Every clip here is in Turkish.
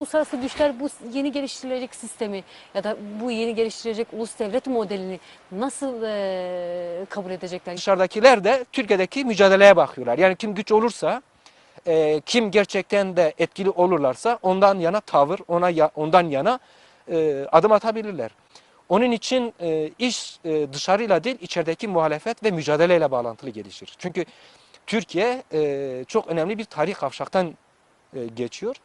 Uluslararası güçler bu yeni geliştirilecek sistemi ya da bu yeni geliştirilecek ulus devlet modelini nasıl eee, kabul edecekler? Dışarıdakiler de Türkiye'deki mücadeleye bakıyorlar. Yani kim güç olursa, e, kim gerçekten de etkili olurlarsa ondan yana tavır, ona ya- ondan yana e, adım atabilirler. Onun için e, iş e, dışarıyla değil, içerideki muhalefet ve mücadeleyle bağlantılı gelişir. Çünkü Türkiye e, çok önemli bir tarih kavşaktan e, geçiyor.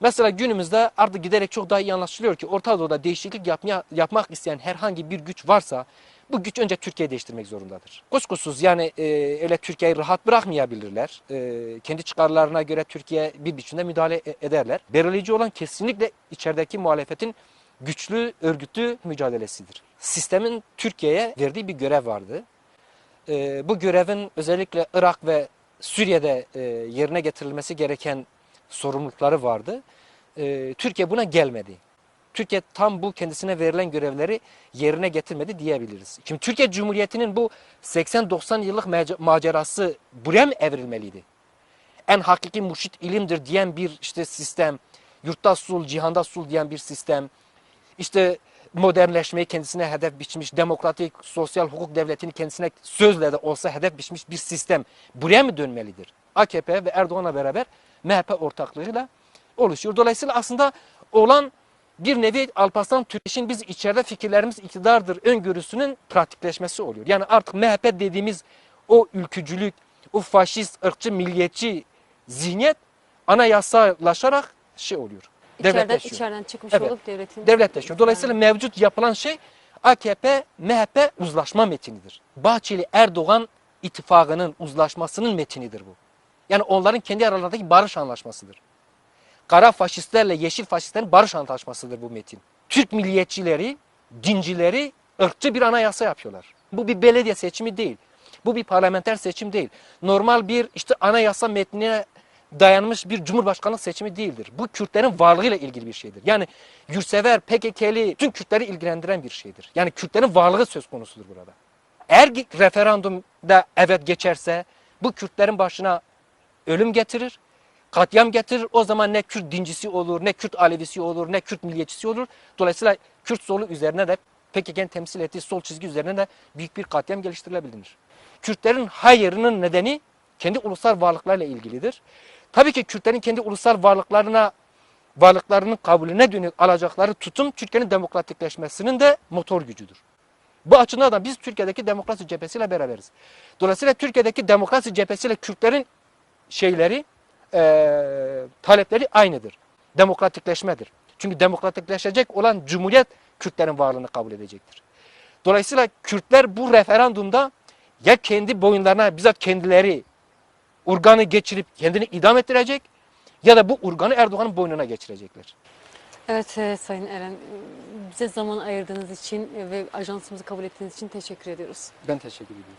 Mesela günümüzde artık giderek çok daha iyi anlaşılıyor ki Orta Doğu'da değişiklik yapmaya, yapmak isteyen herhangi bir güç varsa bu güç önce Türkiye'yi değiştirmek zorundadır. Kuşkusuz yani e, öyle Türkiye'yi rahat bırakmayabilirler. E, kendi çıkarlarına göre Türkiye bir biçimde müdahale e- ederler. Belirleyici olan kesinlikle içerideki muhalefetin güçlü, örgütlü mücadelesidir. Sistemin Türkiye'ye verdiği bir görev vardı. E, bu görevin özellikle Irak ve Suriye'de e, yerine getirilmesi gereken sorumlulukları vardı. E, Türkiye buna gelmedi. Türkiye tam bu kendisine verilen görevleri yerine getirmedi diyebiliriz. Şimdi Türkiye Cumhuriyeti'nin bu 80-90 yıllık mace- macerası buraya mı evrilmeliydi? En hakiki murşit ilimdir diyen bir işte sistem, yurtta sul, cihanda sul diyen bir sistem, işte modernleşmeyi kendisine hedef biçmiş, demokratik, sosyal hukuk devletini kendisine sözle de olsa hedef biçmiş bir sistem buraya mı dönmelidir? AKP ve Erdoğan'la beraber MHP ortaklığıyla oluşuyor. Dolayısıyla aslında olan bir nevi Alparslan Türkeş'in biz içeride fikirlerimiz iktidardır öngörüsünün pratikleşmesi oluyor. Yani artık MHP dediğimiz o ülkücülük, o faşist, ırkçı, milliyetçi zihniyet anayasalaşarak şey oluyor. İçeriden, içeriden çıkmış Evet. olup devletin... Devletleşiyor. Dolayısıyla mevcut yapılan şey AKP, MHP uzlaşma metinidir. Bahçeli Erdoğan ittifakının uzlaşmasının metinidir bu. Yani onların kendi aralarındaki barış anlaşmasıdır. Kara faşistlerle yeşil faşistlerin barış antlaşmasıdır bu metin. Türk milliyetçileri, dincileri ırkçı bir anayasa yapıyorlar. Bu bir belediye seçimi değil. Bu bir parlamenter seçim değil. Normal bir işte anayasa metnine dayanmış bir cumhurbaşkanlık seçimi değildir. Bu Kürtlerin varlığıyla ilgili bir şeydir. Yani yurtsever, PKK'li tüm Kürtleri ilgilendiren bir şeydir. Yani Kürtlerin varlığı söz konusudur burada. Eğer referandumda evet geçerse bu Kürtlerin başına ölüm getirir, katliam getirir. O zaman ne Kürt dincisi olur, ne Kürt Alevisi olur, ne Kürt milliyetçisi olur. Dolayısıyla Kürt solu üzerine de PKK'nin temsil ettiği sol çizgi üzerine de büyük bir katliam geliştirilebilir. Kürtlerin hayırının nedeni kendi ulusal varlıklarıyla ilgilidir. Tabii ki Kürtlerin kendi ulusal varlıklarına varlıklarının kabulüne dönük alacakları tutum Türkiye'nin demokratikleşmesinin de motor gücüdür. Bu açıdan da biz Türkiye'deki demokrasi cephesiyle beraberiz. Dolayısıyla Türkiye'deki demokrasi cephesiyle Kürtlerin şeyleri, eee, talepleri aynıdır. Demokratikleşmedir. Çünkü demokratikleşecek olan cumhuriyet Kürtlerin varlığını kabul edecektir. Dolayısıyla Kürtler bu referandumda ya kendi boyunlarına bizzat kendileri urganı geçirip kendini idam ettirecek ya da bu urganı Erdoğan'ın boynuna geçirecekler. Evet e, Sayın Eren, bize zaman ayırdığınız için ve ajansımızı kabul ettiğiniz için teşekkür ediyoruz. Ben teşekkür ediyorum.